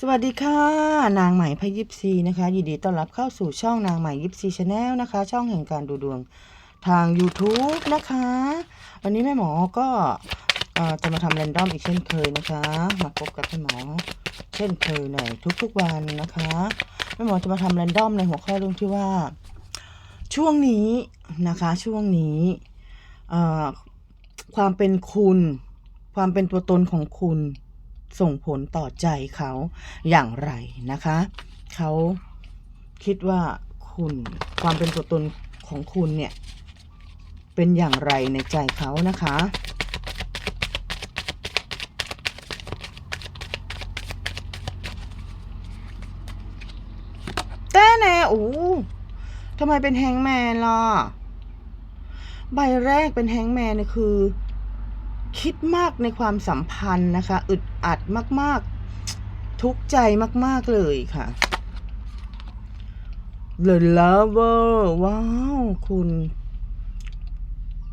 สวัสดีค่ะ นางไหม่พยิบซีนะคะยินดีต้อนรับเข้าสู่ช่องนางไหม่ยิบซีชาแนลนะคะ ช่องแห่งการดูดวงทาง YouTube นะคะ วันนี้แม่หมอก็จะมาทำแรนดอมอีกเช่นเคยนะคะ มาพบกับแม่หมอเช่นเคยในทุกๆวันนะคะแม่หมอจะมาทำแรนดอมในหัวข้อเรื่องที่ว่า ช่วงนี้นะคะช่วงนี้ความเป็นคุณ ความเป็นตัวตนของคุณ ส่งผลต่อใจเขาอย่างไรนะคะ เขาคิดว่าคุณความเป็นตัวตนของคุณเนี่ย เป็นอย่างไรในใจเขานะคะแต่แน่โอ้ทำไมเป็นแฮงแมนล่ะ ใบแรกเป็นแฮงแมนเนี่ยคือ คิดมากในความสัมพันธ์นะคะ อึดอัดมาก ๆ ทุกใจมาก ๆ เลยค่ะ The Lover ว้าว คุณ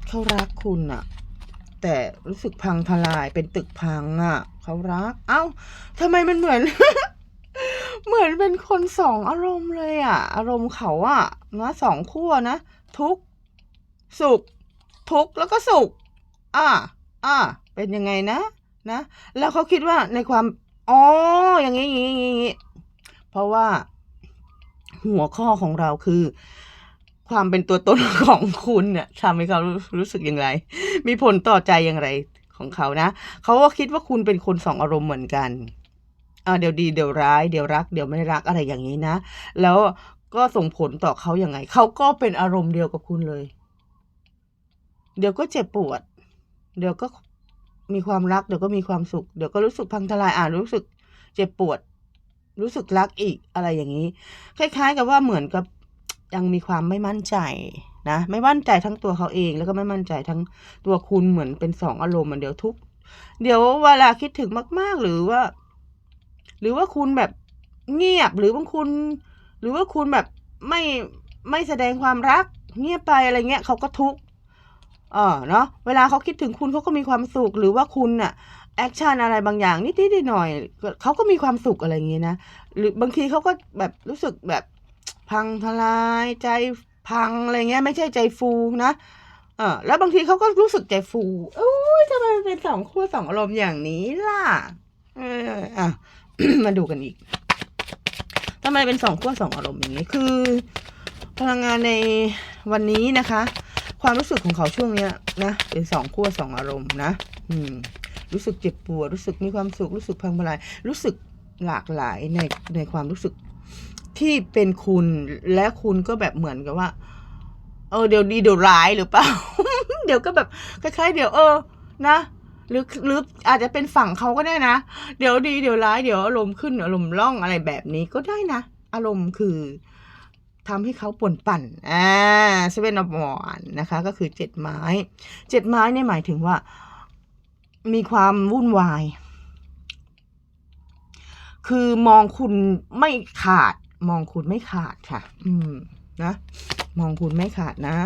เขารักคุณอะแต่รู้สึกพังทลายเป็นตึกพังอะเขารัก เอ้าทำไมมันเหมือน เหมือนเป็นคนสองอารมณ์เลยอะอารมณ์เขาอะนะสองขั้วนะ ทุก สุข ทุกแล้วก็สุข อ่า อ่าเป็นยังไงนะ นะ แล้วเขาคิดว่าในความอ๋ออย่างนี้อย่างนี้อย่างนี้เพราะว่า หัวข้อของเราคือ ความเป็นตัวตนของคุณเนี่ยทำให้เขารู้รู้สึกอย่างไร มีผลต่อใจอย่างไรของเขานะเขาก็คิดว่าคุณเป็นคนสองอารมณ์เหมือนกันอ่าเดี๋ยวดีเดี๋ยวร้าย เดี๋ยวรัก เดี๋ยวไม่รักอะไรอย่างนี้นะ แล้วก็ส่งผลต่อเขาอย่างไง เขาก็เป็นอารมณ์เดียวกับคุณเลย เดี๋ยวก็เจ็บปวด เดี๋ยวก็มีความรัก เดี๋ยวก็มีความสุข เดี๋ยวก็รู้สึกพังทลายอ่ารู้สึกเจ็บปวด รู้สึกรักอีกอะไรอย่างนี้ คล้าย ๆ กับว่าเหมือนกับยังมีความไม่มั่นใจนะไม่มั่นใจทั้งตัวเขาเอง แล้วก็ไม่มั่นใจทั้งตัวคุณเหมือนเป็นสองอารมณ์เหมือนเดี๋ยวทุก เดี๋ยวเวลาคิดถึงมาก ๆ หรือว่า หรือว่าคุณแบบเงียบหรือบางคุณ หรือว่าคุณแบบไม่ไม่แสดงความรัก เงียบไปอะไรเงี้ยเขาก็ทุกข์ เออเนาะเวลาเขาคิดถึงคุณเขาก็มีความสุขหรือว่าคุณน่ะแอคชั่นอะไรบางอย่างนิดๆหน่อยเขาก็มีความสุขอะไรอย่างงี้นะหรือบางทีเขาก็แบบรู้สึกแบบพังทลายใจพังอะไรเงี้ยไม่ใช่ใจฟูนะเออแล้วบางทีเขาก็รู้สึกใจฟูโอ้ยทำไมเป็นสองขั้วสองอารมณ์อย่างนี้ล่ะเอออะมาดูกันอีกทำไมเป็นสองขั้วสองอารมณ์อย่างนี้คือ พลังงานในวันนี้นะคะ ความรู้สึกของเขาช่วงเนี้ยนะเป็นสองขั้วสองอารมณ์นะอืมรู้สึกเจ็บปวดรู้สึกมีความสุขรู้สึกพังทลายรู้สึกหลากหลายในในความรู้สึกที่เป็นคุณและคุณก็แบบเหมือนกับว่า เออเดี๋ยวดีเดี๋ยวร้ายหรือเปล่า เดี๋ยวก็แบบคล้ายๆ เดี๋ยวเออ นะหรือหรืออาจจะเป็นฝั่งเขาก็ได้นะ เดี๋ยวดีเดี๋ยวร้ายเดี๋ยวอารมณ์ขึ้นอารมณ์ร่องอะไรแบบนี้ก็ได้นะ อารมณ์คือ ทำให้เขาป่วนปั่นอ่าเซเว่นอฟวอนนะคะ ก็คือเจ็ดไม้เจ็ดไม้เนี่ยหมายถึงว่า มีความวุ่นวาย คือมองคุณไม่ขาด มองคุณไม่ขาดค่ะ อืม นะ มองคุณไม่ขาดนะ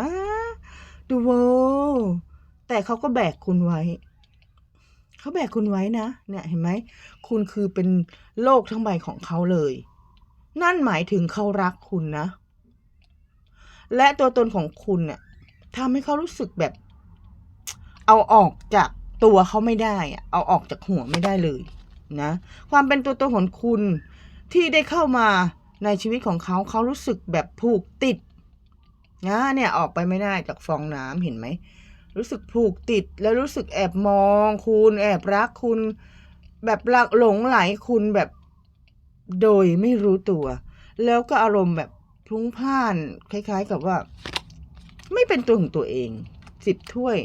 ดูโวแต่เขาก็แบกคุณไว้ เขาแบกคุณไว้นะ เนี่ย เห็นไหม คุณคือเป็นโลกทั้งใบของเขาเลย นั่นหมายถึงเขารักคุณนะ และตัวตนของคุณเนี่ยทำให้เขารู้สึกแบบ เอาออกจากตัวเขาไม่ได้อะเอาออกจากหัวไม่ได้เลยนะ ความเป็นตัวตนของคุณที่ได้เข้ามาในชีวิตของเขาเขารู้สึกแบบผูกติดนะเนี่ยออกไปไม่ได้จากฟองน้ำเห็นไหม รู้สึกผูกติดแล้วรู้สึกแอบมองคุณแอบรักคุณ แบบรักหลงไหลคุณแบบโดยไม่รู้ตัว แล้วก็อารมณ์แบบ พลุ้งพล่าน คล้าย ๆ กับว่า ไม่เป็นตัวของตัวเองสิบถ้วย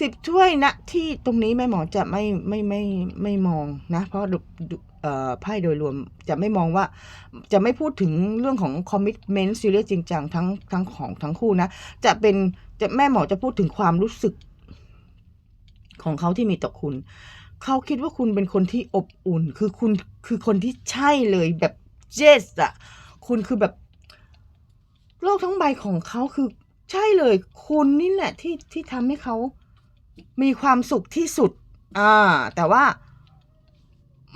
สิบถ้วยนะที่ตรงนี้แม่หมอจะไม่ไม่ไม่ไม่มองนะ เพราะดูไพ่โดยรวมจะไม่มองว่าจะไม่พูดถึงเรื่องของคอมมิ t เมนต์ซีเรียสจริงจังทั้งทั้งของทั้งคู่นะ จะเป็นจะแม่หมอจะพูดถึงความรู้สึก ของเขาที่มีต่อคุณ เขาคิดว่าคุณเป็นคนที่อบอุ่น คือคุณคือคนที่ใช่เลยแบบเจสอะคุณคือแบบ โลกทั้งใบของเขาคือใช่เลย คุณนี่แหละที่ที่ทำให้เขามีความสุขที่สุด อ่า แต่ว่า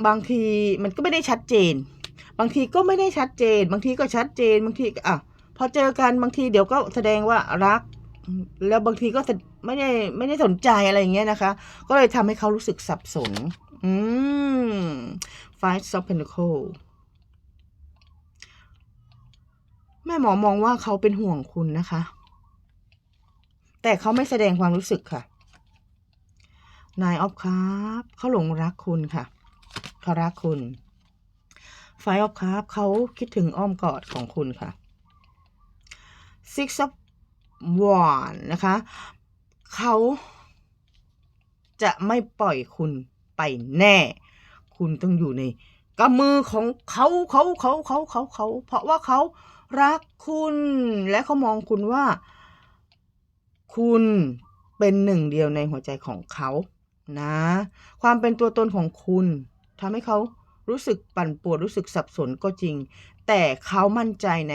บางทีมันก็ไม่ได้ชัดเจน บางทีก็ไม่ได้ชัดเจน บางทีก็ชัดเจน บางทีอะพอเจอกันบางทีเดี๋ยวก็แสดงว่ารัก แล้วบางทีก็ไม่ได้ไม่ได้สนใจอะไรอย่างเงี้ยนะคะ ก็เลยทำให้เขารู้สึกสับสน อืม Five of Pentacles แม่หมอมองว่าเขาเป็นห่วงคุณนะคะ แต่เขาไม่แสดงความรู้สึกค่ะ Nine of Cups เขาหลงรักคุณค่ะ เขารักคุณ Five of Cups เขาคิดถึงอ้อมกอดของคุณค่ะ Six of Wands นะคะ เขาจะไม่ปล่อยคุณไปแน่ คุณต้องอยู่ในกำมือของเขาเขาเขาเขาเขาเขาเพราะว่าเขา รักคุณ และเขามองคุณว่า คุณเป็นหนึ่งเดียวในหัวใจของเขานะ ความเป็นตัวตนของคุณทำให้เขารู้สึกปั่นป่วนรู้สึกสับสนก็จริง แต่เขามั่นใจใน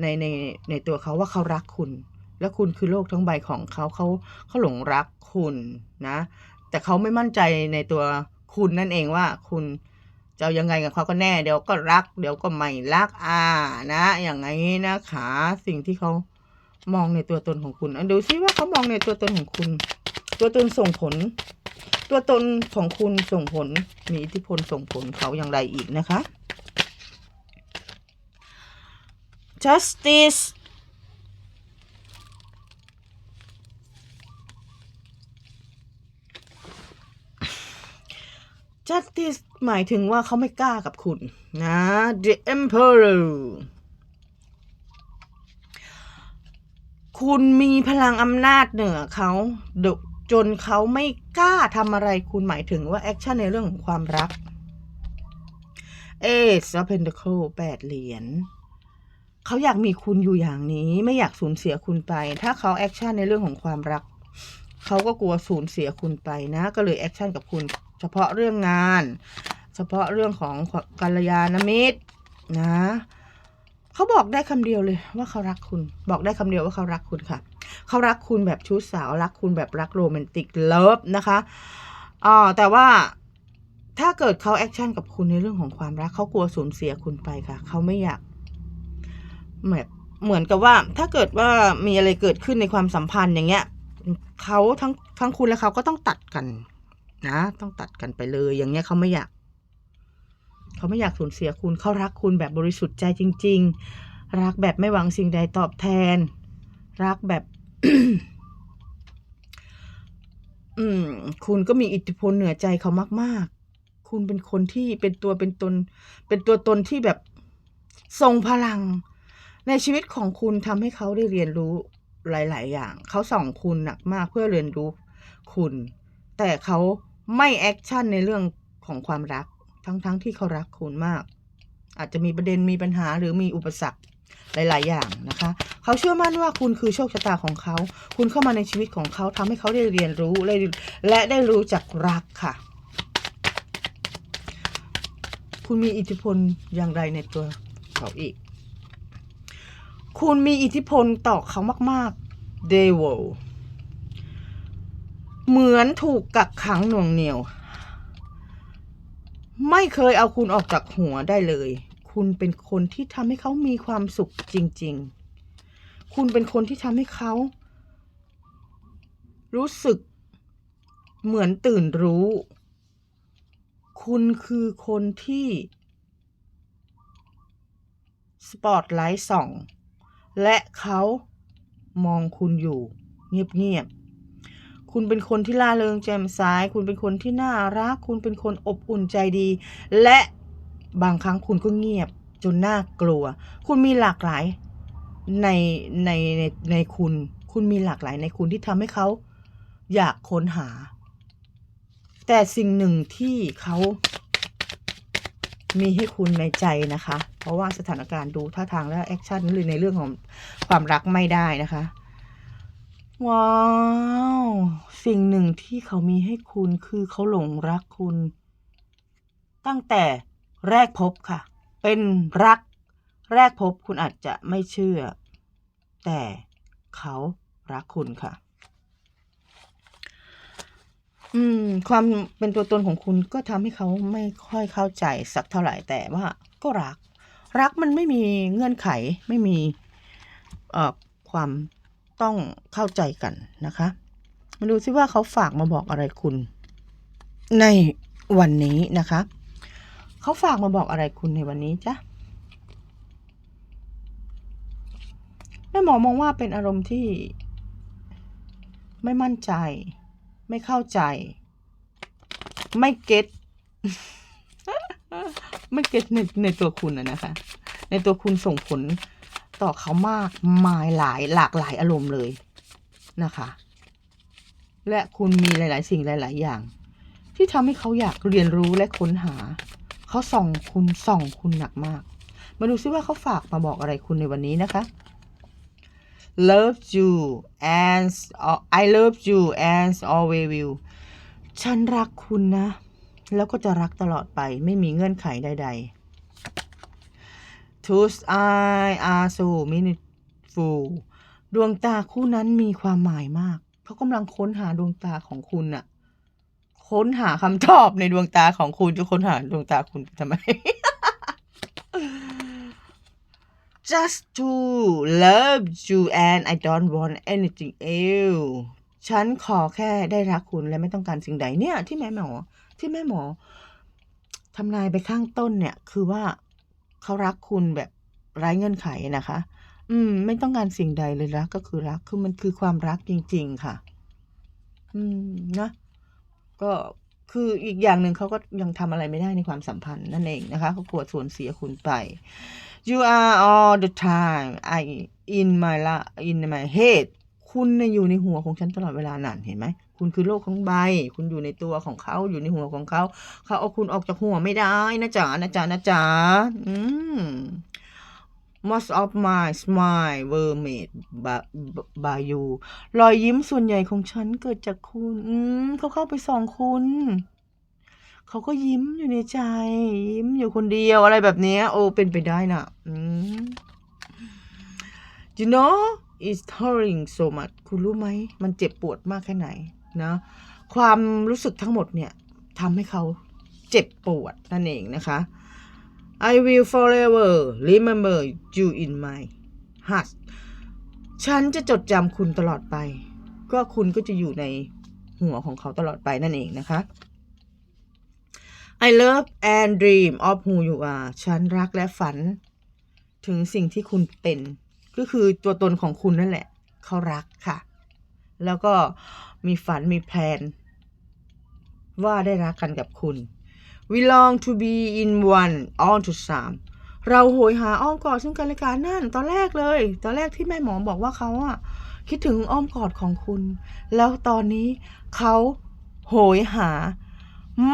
ในในในตัวเขาว่าเขารักคุณ และคุณคือโลกทั้งใบของเขาเขาเขาหลงรักคุณนะ แต่เขาไม่มั่นใจในตัวคุณนั่นเองว่าคุณ จะยังไงกับเขาก็แน่ เดี๋ยวก็รัก เดี๋ยวก็ไม่รักอ่านะ อย่างนี้นะคะ สิ่งที่เขามองในตัวตนของคุณอดูซิว่าเขามองในตัวตนของคุณ ตัวตนส่งผล ตัวตนของคุณส่งผล มีอิทธิพลส่งผลเขาอย่างไรอีกนะคะ justice จัสติสหมายถึงว่าเขาไม่กล้ากับคุณนะ The Emperor คุณมีพลังอำนาจเหนือเขาจนเขาไม่กล้าทำอะไรคุณหมายถึงว่าแอคชั่นในเรื่องของความรัก Ace of Pentacle แปดเหรียญเขาอยากมีคุณอยู่อย่างนี้ ไม่อยากสูญเสียคุณไป ถ้าเขาแอคชั่นในเรื่องของความรัก เขาก็กลัวสูญเสียคุณไปนะ ก็เลยแอคชั่นกับคุณ เฉพาะเรื่องงาน เฉพาะเรื่องของกัลยาณมิตรนะเขาบอกได้คำเดียวเลยว่าเขารักคุณ บอกได้คำเดียวว่าเขารักคุณค่ะ เขารักคุณแบบชู้สาวรักคุณแบบรักโรแมนติกเลิฟนะคะอ่าแต่ว่าถ้าเกิดเขาแอคชั่นกับคุณในเรื่องของความรักเขากลัวสูญเสียคุณไปค่ะ เขาไม่อยากแบบเหมือนกับว่า ถ้าเกิดว่ามีอะไรเกิดขึ้นในความสัมพันธ์อย่างเงี้ยเขาทั้งทั้งคุณและเขาก็ต้องตัดกัน นะ ต้องตัดกันไปเลย อย่างเงี้ยเขาไม่อยาก เขาไม่อยากสูญเสียคุณเขารักคุณแบบบริสุทธิ์ใจจริง ๆ รักแบบไม่หวังสิ่งใดตอบแทน รักแบบ อืม คุณก็มีอิทธิพลเหนือใจเขามาก ๆ คุณเป็นคนที่เป็นตัวเป็นตน เป็นตัวตนที่แบบทรงพลัง ในชีวิตของคุณทำให้เขาได้เรียนรู้หลาย ๆ อย่าง เขาส่องคุณหนักมากเพื่อเรียนรู้คุณ แต่เขา ไม่แอคชั่นในเรื่องของความรัก ทั้งๆทที่เขารักคุณมาก อาจจะมีประเด็นมีปัญหาหรือมีอุปสรรคหลาย ๆ อย่างนะคะ เขาเชื่อมั่นว่าคุณคือโชคชะตาของเขา คุณเข้ามาในชีวิตของเขาทำให้เขาได้เรียนรู้และและได้รู้จักรักค่ะ คุณมีอิทธิพลอย่างไรในตัวเขาอีก คุณมีอิทธิพลต่อเขามาก ๆ เดวล เหมือนถูกกักขังหน่วงเหนียว ไม่เคยเอาคุณออกจากหัวได้เลย คุณเป็นคนที่ทำให้เขามีความสุขจริง ๆ คุณเป็นคนที่ทำให้เขา รู้สึกเหมือนตื่นรู้ คุณคือคนที่สปอตไลท์ส่อง และเขามองคุณอยู่ เงียบ ๆ คุณเป็นคนที่ล่าเริงแจ่มใสคุณเป็นคนที่น่ารัก คุณเป็นคนอบอุ่นใจดี และบางครั้งคุณก็เงียบจนน่ากลัว คุณมีหลากหลายในในในในคุณ คุณมีหลากหลายในคุณที่ทำให้เขาอยากค้นหา แต่สิ่งหนึ่งที่เขามีให้คุณในใจนะคะ เพราะว่าสถานการณ์ดูท่าทางและแอคชั่นหรือในเรื่องของความรักไม่ได้นะคะ ว้าว สิ่งหนึ่งที่เขามีให้คุณคือเขาหลงรักคุณ ตั้งแต่แรกพบค่ะ เป็นรัก แรกพบคุณอาจจะไม่เชื่อ แต่เขารักคุณค่ะ อืม ความเป็นตัวตนของคุณก็ทำให้เขาไม่ค่อยเข้าใจสักเท่าไหร่แต่ว่า ก็รัก รักมันไม่มีเงื่อนไขไม่มี เอ่อความ ต้องเข้าใจกันนะคะ มาดูซิว่าเขาฝากมาบอกอะไรคุณ ในวันนี้นะคะ เขาฝากมาบอกอะไรคุณในวันนี้จ๊ะแม่หมอมองว่าเป็นอารมณ์ที่ไม่มั่นใจ ไม่เข้าใจ ไม่เก็ตไม่เก็ตในในตัวคุณอะนะคะ ในตัวคุณส่งผล ต่อเขามากมายหลายหลากหลายอารมณ์เลยนะคะ และคุณมีหลาย ๆ สิ่งหลาย ๆ อย่าง ที่ทำให้เขาอยากเรียนรู้และค้นหา เขาส่องคุณส่องคุณหนักมาก มาดูซิว่าเขาฝากมาบอกอะไรคุณในวันนี้นะคะ love you and I love you and always will ฉันรักคุณนะ แล้วก็จะรักตลอดไปไม่มีเงื่อนไขใด ๆ Two eyes are so meaningful ดวงตาคู่นั้นมีความหมายมาก เขากำลังค้นหาดวงตาของคุณน่ะค้นหาคำตอบในดวงตาของคุณจะค้นหาดวงตาคุณทำไม just to love you and I don't want anything else ฉันขอแค่ได้รักคุณและไม่ต้องการสิ่งใดเนี่ย ที่แม่หมอ ที่แม่หมอทำนายไปข้างต้นเนี่ย คือว่า เขารักคุณแบบไร้เงื่อนไขนะคะ อืม ไม่ต้องการสิ่งใดเลยรักก็คือรัก คือมันคือความรักจริง ๆ ค่ะ อืมนะ ก็คืออีกอย่างหนึ่งเขาก็ยังทำอะไรไม่ได้ในความสัมพันธ์นั่นเองนะคะเขากลัวสูญเสียคุณไป you are all the time I in my la in my head คุณเนี่ยอยู่ในหัวของฉันตลอดเวลานั่นเห็นไหม คุณคือโลกของใบ คุณอยู่ในตัวของเขาอยู่ในหัวของเขาเขาเอาคุณออกจากหัวไม่ได้นะจ๊ะนะจ๊ะนะจ๊ะอืม most of my smile were made by, by you รอยยิ้มส่วนใหญ่ของฉันเกิดจากคุณ อืมเขาเข้าไปส่องคุณ เขาก็ยิ้มอยู่ในใจ ยิ้มอยู่คนเดียวอะไรแบบนี้ โอ้ เป็นไปได้น่ะ อืม you know it's hurting so much คุณรู้ไหม มันเจ็บปวดมากแค่ไหน นะความรู้สึกทั้งหมดเนี่ยทำให้เขาเจ็บปวดนั่นเองนะคะ I will forever remember you in my heart ฉันจะจดจำคุณตลอดไป ก็คุณก็จะอยู่ในหัวของเขาตลอดไปนั่นเองนะคะ I love and dream of who you are ฉันรักและฝัน ถึงสิ่งที่คุณเป็น ก็คือตัวตนของคุณนั่นแหละ เขารักค่ะ แล้วก็ มีฝันมีแพลน ว่าได้รักกันกับคุณ we long to be in one on to some เราโหยหาอ้อมกอดซึ่งกันและกันนั่น ตอนแรกเลย ตอนแรกที่แม่หมอบอกว่าเขาอะคิดถึงอ้อมกอดของคุณ แล้วตอนนี้เขาโหยหา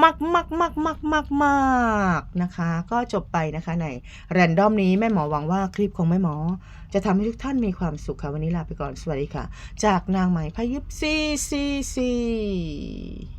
มากมากมากมากมากมากนะคะ ก็จบไปนะคะในแรนดอมนี้แม่หมอหวังว่าคลิปของแม่หมอ จะทำให้ทุกท่านมีความสุขค่ะวันนี้ลาไปก่อนสวัสดีค่ะ จากนางใหม่พายิบซีซีซี